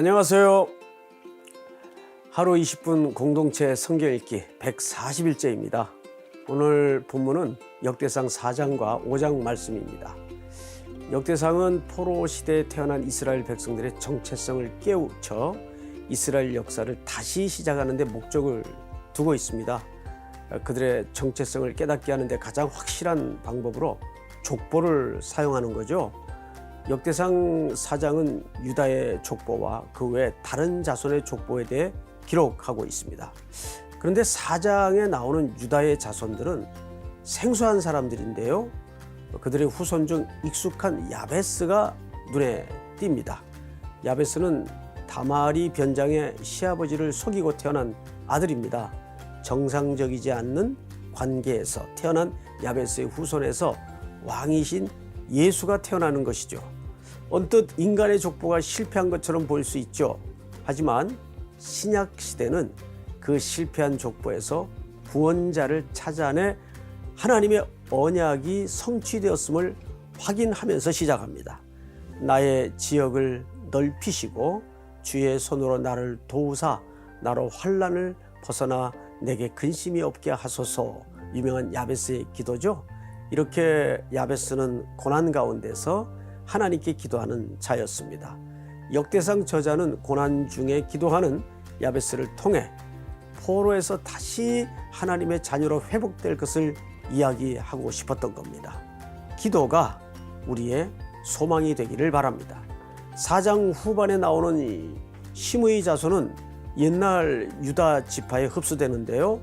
안녕하세요. 하루 20분 공동체 성경 읽기 140일째입니다. 오늘 본문은 역대상 4장과 5장 말씀입니다. 역대상은 포로 시대에 태어난 이스라엘 백성들의 정체성을 깨우쳐 이스라엘 역사를 다시 시작하는 데 목적을 두고 있습니다. 그들의 정체성을 깨닫게 하는데 가장 확실한 방법으로 족보를 사용하는 거죠. 역대상 사장은 유다의 족보와 그 외 다른 자손의 족보에 대해 기록하고 있습니다. 그런데 사장에 나오는 유다의 자손들은 생소한 사람들인데요. 그들의 후손 중 익숙한 야베스가 눈에 띕니다. 야베스는 다말이 변장의 시아버지를 속이고 태어난 아들입니다. 정상적이지 않는 관계에서 태어난 야베스의 후손에서 왕이신 예수가 태어나는 것이죠. 언뜻 인간의 족보가 실패한 것처럼 보일 수 있죠. 하지만 신약 시대는 그 실패한 족보에서 구원자를 찾아내 하나님의 언약이 성취되었음을 확인하면서 시작합니다. 나의 지역을 넓히시고 주의 손으로 나를 도우사 나로 환란을 벗어나 내게 근심이 없게 하소서 유명한 야베스의 기도죠. 이렇게 야베스는 고난 가운데서 하나님께 기도하는 자였습니다. 역대상 저자는 고난 중에 기도하는 야베스를 통해 포로에서 다시 하나님의 자녀로 회복될 것을 이야기하고 싶었던 겁니다. 기도가 우리의 소망이 되기를 바랍니다. 사장 후반에 나오는 이 시므이 자손은 옛날 유다 지파에 흡수되는데요.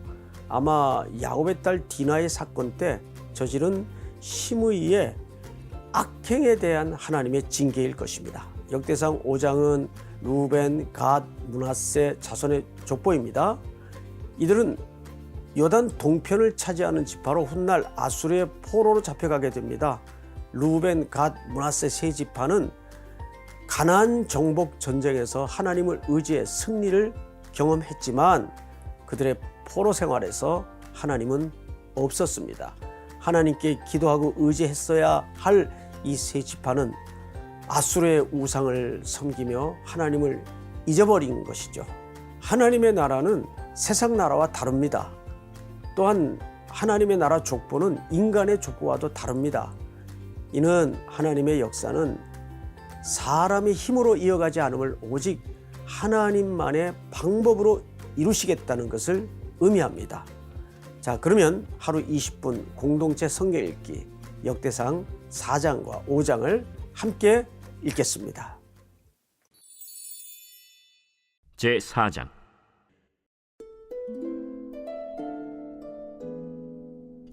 아마 야곱의 딸 디나의 사건 때 저지른 시므이의 악행에 대한 하나님의 징계일 것입니다. 역대상 5장은 루벤, 갓, 문하세 자손의 족보입니다. 이들은 요단 동편을 차지하는 지파로 훗날 아수르의 포로로 잡혀가게 됩니다. 루벤, 갓, 문하세 세 지파는 가나안 정복 전쟁에서 하나님을 의지해 승리를 경험했지만 그들의 포로 생활에서 하나님은 없었습니다. 하나님께 기도하고 의지했어야 할 이 세 지파는 아수르의 우상을 섬기며 하나님을 잊어버린 것이죠. 하나님의 나라는 세상 나라와 다릅니다. 또한 하나님의 나라 족보는 인간의 족보와도 다릅니다. 이는 하나님의 역사는 사람의 힘으로 이어가지 않음을 오직 하나님만의 방법으로 이루시겠다는 것을 의미합니다. 자, 그러면 하루 20분 공동체 성경 읽기 역대상 4장과 5장을 함께 읽겠습니다. 제 4장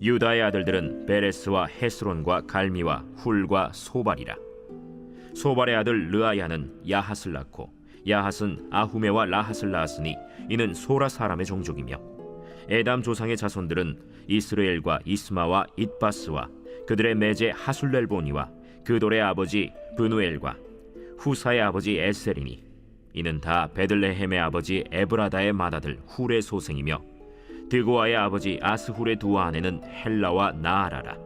유다의 아들들은 베레스와 헤스론과 갈미와 훌과 소발이라 소발의 아들 르아야는 야핫을 낳고 야핫은 아후메와 라핫을 낳았으니 이는 소라 사람의 종족이며 에담 조상의 자손들은 이스라엘과 이스마와 잇바스와 그들의 매제 하술렐보니와 그돌의 아버지 브누엘과 후사의 아버지 에셀이니 이는 다 베들레헴의 아버지 에브라다의 맏아들 훌의 소생이며 드고아의 아버지 아스훌의 두 아내는 헬라와 나아라라.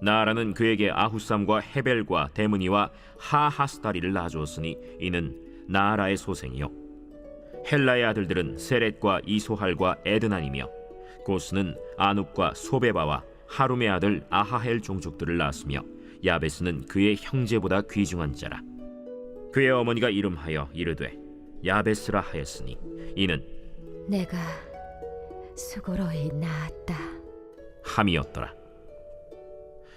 나아라는 그에게 아후삼과 헤벨과 데므니와 하하스다리를 낳아주었으니 이는 나아라의 소생이요. 헬라의 아들들은 세렛과 이소할과 에드난이며 고스는 아눕과 소베바와 하룸의 아들 아하헬 종족들을 낳았으며 야베스는 그의 형제보다 귀중한 자라 그의 어머니가 이름하여 이르되 야베스라 하였으니 이는 내가 수고로이 낳았다. 함이었더라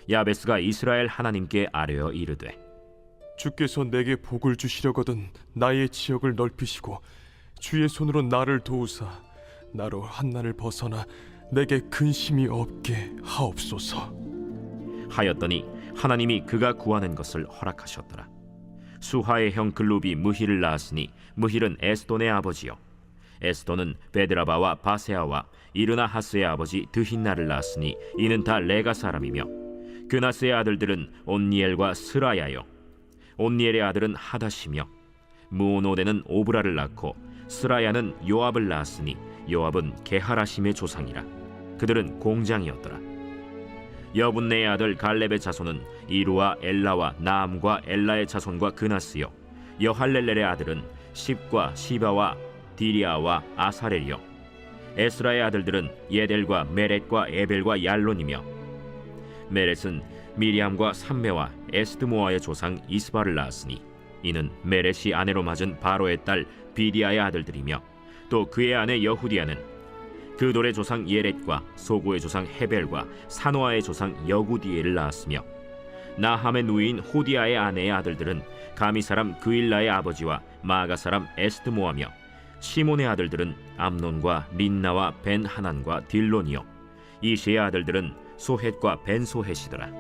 야베스가 이스라엘 하나님께 아뢰어 이르되 주께서 내게 복을 주시려거든 나의 지역을 넓히시고 주의 손으로 나를 도우사 나로 한난을 벗어나 내게 근심이 없게 하옵소서. 하였더니 하나님이 그가 구하는 것을 허락하셨더라. 수하의 형 글룹이 무힐을 낳았으니 무힐은 에스돈의 아버지요. 에스돈은 베드라바와 바세아와 이르나 하스의 아버지 드힌나를 낳았으니 이는 다 레가 사람이며 그나스의 아들들은 온니엘과 스라야요. 온니엘의 아들은 하다시며 무오노데는 오브라를 낳고 스라야는 요압을 낳았으니 요압은 게하라심의 조상이라. 그들은 공장이었더라. 여분네의 아들 갈렙의 자손은 이루와 엘라와 나암과 엘라의 자손과 그나스요 여할렐렐의 아들은 십과 시바와 디리아와 아사렐이요 에스라의 아들들은 예델과 메렛과 에벨과 얄론이며 메렛은 미리암과 삼메와 에스드모아의 조상 이스바를 낳았으니 이는 메렛이 아내로 맞은 바로의 딸 비디아의 아들들이며 또 그의 아내 여후디아는 그 돌의 조상 예렛과 소고의 조상 헤벨과 사노아의 조상 여구디엘을 낳았으며 나함의 누이인 호디아의 아내의 아들들은 가미 사람 그일라의 아버지와 마가 사람 에스드모아며 시몬의 아들들은 암논과 린나와 벤 하난과 딜론이요 이시의 아들들은 소헷과 벤 소헷이더라.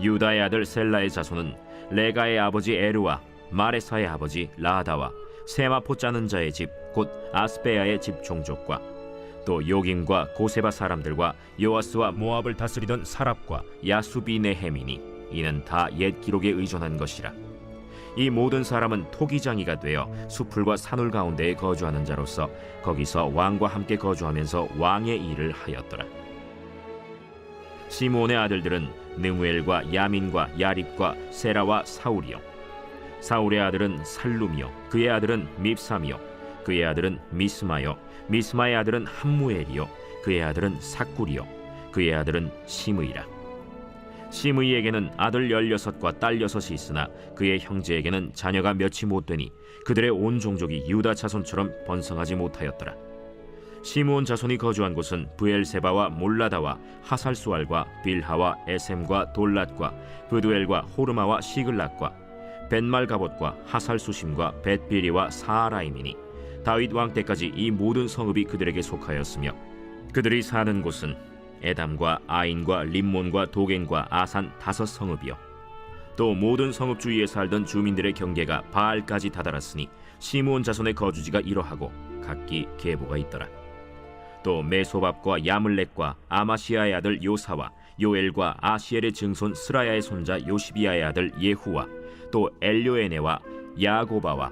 유다의 아들 셀라의 자손은 레가의 아버지 에르와 마레사의 아버지 라다와 세마포 짜는 자의 집 곧 아스베야의 집 종족과 또 요김과 고세바 사람들과 요아스와 모압을 다스리던 사랍과 야수비 네헤미니 이는 다 옛 기록에 의존한 것이라. 이 모든 사람은 토기장이가 되어 수풀과 산울 가운데에 거주하는 자로서 거기서 왕과 함께 거주하면서 왕의 일을 하였더라. 시므온의 아들들은 느무엘과 야민과 야립과 세라와 사울이요. 사울의 아들은 살룸이요. 그의 아들은 밉삼이요 그의 아들은 미스마요. 미스마의 아들은 함무엘이요. 그의 아들은 사꿀이요. 그의 아들은 시므이라. 시므이에게는 아들 열여섯과 딸 여섯이 있으나 그의 형제에게는 자녀가 몇이 못 되니 그들의 온 종족이 유다 자손처럼 번성하지 못하였더라. 시므온 자손이 거주한 곳은 브엘세바와 몰라다와 하살수알과 빌하와 에셈과 돌랏과 브두엘과 호르마와 시글락과 벤말가봇과 하살수심과 벳비리와 사하라임이니 다윗 왕 때까지 이 모든 성읍이 그들에게 속하였으며 그들이 사는 곳은 에담과 아인과 림몬과 도겐과 아산 다섯 성읍이요. 또 모든 성읍 주위에 살던 주민들의 경계가 바알까지 다다랐으니 시므온 자손의 거주지가 이러하고 각기 계보가 있더라. 또 메소밥과 야물렉과 아마시아의 아들 요사와 요엘과 아시엘의 증손 스라야의 손자 요시비아의 아들 예후와 또 엘료에네와 야고바와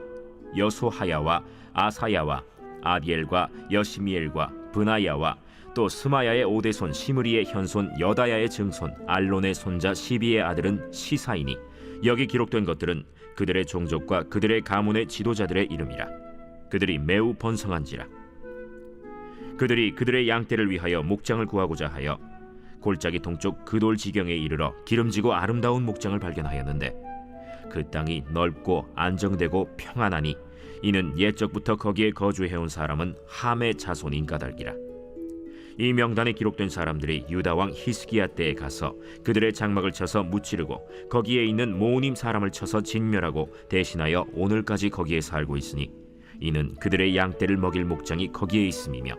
여소하야와 아사야와 아디엘과 여시미엘과 브나야와 또 스마야의 오대손 시므리의 현손 여다야의 증손 알론의 손자 시비의 아들은 시사이니 여기 기록된 것들은 그들의 종족과 그들의 가문의 지도자들의 이름이라. 그들이 매우 번성한지라. 그들이 그들의 양떼를 위하여 목장을 구하고자 하여 골짜기 동쪽 그돌 지경에 이르러 기름지고 아름다운 목장을 발견하였는데 그 땅이 넓고 안정되고 평안하니 이는 옛적부터 거기에 거주해온 사람은 함의 자손인 까닭이라. 이 명단에 기록된 사람들이 유다 왕 히스기야 때에 가서 그들의 장막을 쳐서 무찌르고 거기에 있는 모님 사람을 쳐서 진멸하고 대신하여 오늘까지 거기에 살고 있으니 이는 그들의 양떼를 먹일 목장이 거기에 있음이며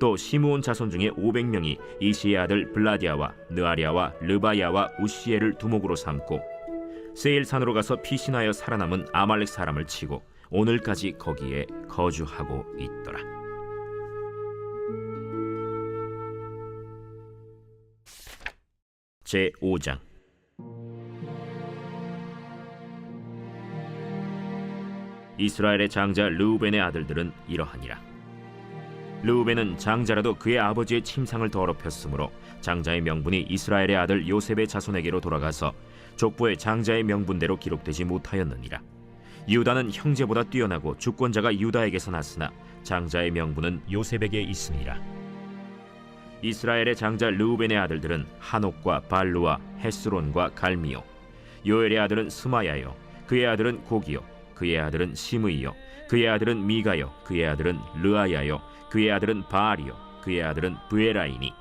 또 시므온 자손 중에 500명이 이시의 아들 블라디아와 느아리아와 르바야와 우시엘을 두목으로 삼고 세일산으로 가서 피신하여 살아남은 아말렉 사람을 치고 오늘까지 거기에 거주하고 있더라. 제 5장 이스라엘의 장자 르우벤의 아들들은 이러하니라. 르우벤은 장자라도 그의 아버지의 침상을 더럽혔으므로 장자의 명분이 이스라엘의 아들 요셉의 자손에게로 돌아가서 족보의 장자의 명분대로 기록되지 못하였느니라. 유다는 형제보다 뛰어나고 주권자가 유다에게서 났으나 장자의 명분은 요셉에게 있으니라. 이스라엘의 장자 르우벤의 아들들은 한옥과 발루와 헤스론과 갈미요. 요엘의 아들은 스마야요. 그의 아들은 고기요. 그의 아들은 시므이요. 그의 아들은 미가요. 그의 아들은 르아야요. 그의 아들은 바알이요. 그의 아들은 브에라이니.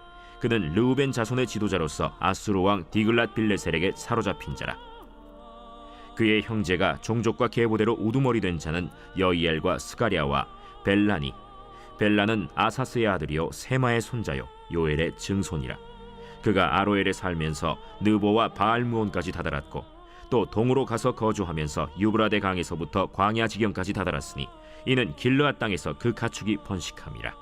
그는 르우벤 자손의 지도자로서 아수르 왕 디글랏 빌레셀에게 사로잡힌 자라. 그의 형제가 종족과 계보대로 우두머리 된 자는 여이엘과 스가랴와 벨라니. 벨라는 아사스의 아들이요 세마의 손자요 요엘의 증손이라. 그가 아로엘에 살면서 느보와 바알무온까지 다다랐고 또 동으로 가서 거주하면서 유브라데 강에서부터 광야 지경까지 다다랐으니 이는 길르앗 땅에서 그 가축이 번식함이라.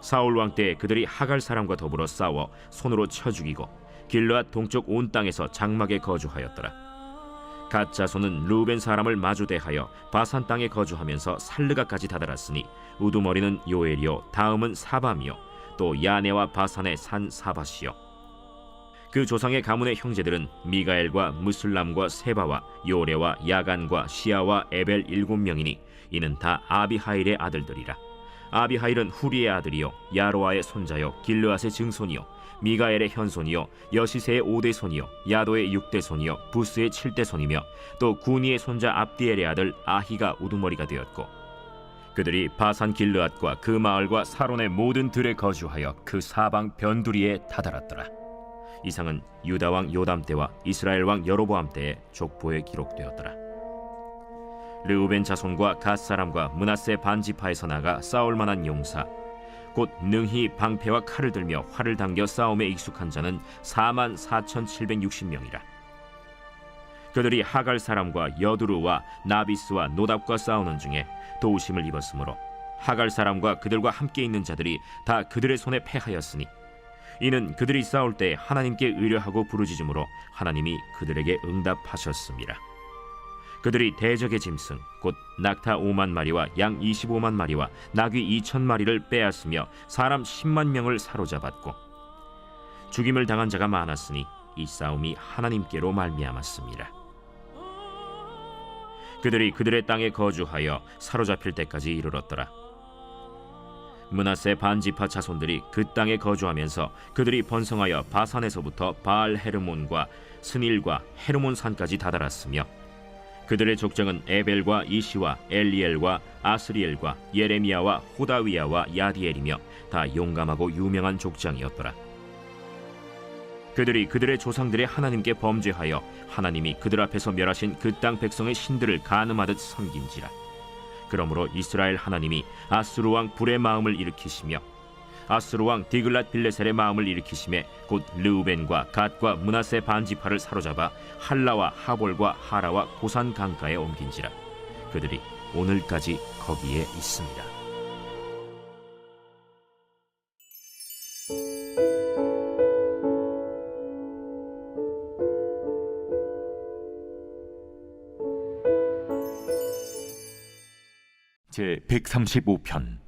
사울 왕때 그들이 하갈 사람과 더불어 싸워 손으로 쳐 죽이고 길르앗 동쪽 온 땅에서 장막에 거주하였더라. 갓 자손은 루벤 사람을 마주대하여 바산 땅에 거주하면서 살르가까지 다다랐으니 우두머리는 요엘이요 다음은 사밤이요 또 야네와 바산의 산 사바시요. 그 조상의 가문의 형제들은 미가엘과 무슬람과 세바와 요레와 야간과 시아와 에벨 일곱 명이니 이는 다 아비하일의 아들들이라. 아비하일은 후리의 아들이요 야로아의 손자요 길르앗의 증손이요 미가엘의 현손이요 여시세의 오대 손이요 야도의 육대 손이요 부스의 칠대 손이며 또 구니의 손자 압디엘의 아들 아히가 우두머리가 되었고 그들이 바산 길르앗과 그 마을과 사론의 모든 들에 거주하여 그 사방 변두리에 다다랐더라. 이상은 유다 왕 요담 때와 이스라엘 왕 여로보암 때의 족보에 기록되었더라. 르우벤 자손과 갓 사람과 문하세 반지파에서 나가 싸울 만한 용사 곧 능히 방패와 칼을 들며 활을 당겨 싸움에 익숙한 자는 4만 4,760명이라. 그들이 하갈 사람과 여두루와 나비스와 노답과 싸우는 중에 도우심을 입었으므로 하갈 사람과 그들과 함께 있는 자들이 다 그들의 손에 패하였으니 이는 그들이 싸울 때 하나님께 의뢰하고 부르짖음으로 하나님이 그들에게 응답하셨습니다. 그들이 대적의 짐승 곧 낙타 5만 마리와 양 25만 마리와 나귀 2천 마리를 빼앗으며 사람 10만 명을 사로잡았고 죽임을 당한 자가 많았으니 이 싸움이 하나님께로 말미암았습니다. 그들이 그들의 땅에 거주하여 사로잡힐 때까지 이르렀더라. 문하세 반지파 자손들이 그 땅에 거주하면서 그들이 번성하여 바산에서부터 바알 헤르몬과 스닐과 헤르몬 산까지 다다랐으며 그들의 족장은 에벨과 이시와 엘리엘과 아스리엘과 예레미야와 호다위야와 야디엘이며 다 용감하고 유명한 족장이었더라. 그들이 그들의 조상들의 하나님께 범죄하여 하나님이 그들 앞에서 멸하신 그 땅 백성의 신들을 가늠하듯 섬긴지라. 그러므로 이스라엘 하나님이 아스루 왕 불의 마음을 일으키시며 아스루 왕 디글랏 빌레셀의 마음을 일으키심에 곧 르우벤과 갓과 문하세 반지파를 사로잡아 할라와 하볼과 하라와 고산 강가에 옮긴지라. 그들이 오늘까지 거기에 있습니다. 제 135편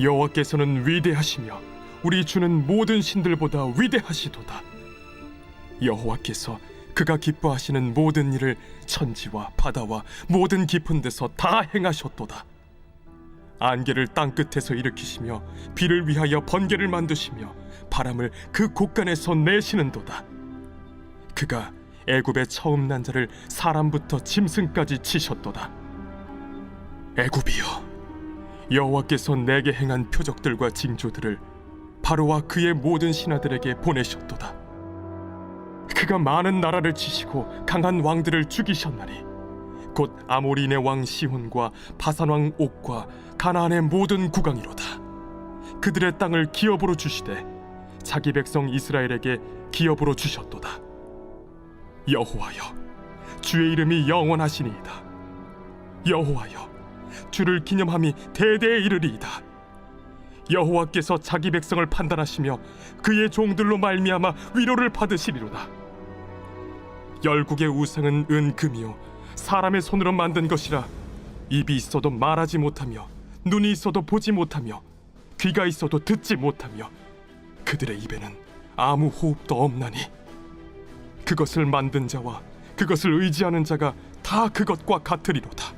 여호와께서는 위대하시며 우리 주는 모든 신들보다 위대하시도다. 여호와께서 그가 기뻐하시는 모든 일을 천지와 바다와 모든 깊은 데서 다 행하셨도다. 안개를 땅 끝에서 일으키시며 비를 위하여 번개를 만드시며 바람을 그 곳간에서 내시는도다. 그가 애굽의 처음 난 자를 사람부터 짐승까지 치셨도다. 애굽이여 여호와께서 내게 행한 표적들과 징조들을 바로와 그의 모든 신하들에게 보내셨도다. 그가 많은 나라를 치시고 강한 왕들을 죽이셨나니 곧 아모리네 왕 시혼과 바산 왕 옥과 가나안의 모든 국왕이로다. 그들의 땅을 기업으로 주시되 자기 백성 이스라엘에게 기업으로 주셨도다. 여호와여, 주의 이름이 영원하시니이다. 여호와여, 주를 기념함이 대대에 이르리이다. 여호와께서 자기 백성을 판단하시며 그의 종들로 말미암아 위로를 받으시리로다. 열국의 우상은 은금이요 사람의 손으로 만든 것이라 입이 있어도 말하지 못하며 눈이 있어도 보지 못하며 귀가 있어도 듣지 못하며 그들의 입에는 아무 호흡도 없나니 그것을 만든 자와 그것을 의지하는 자가 다 그것과 같으리로다.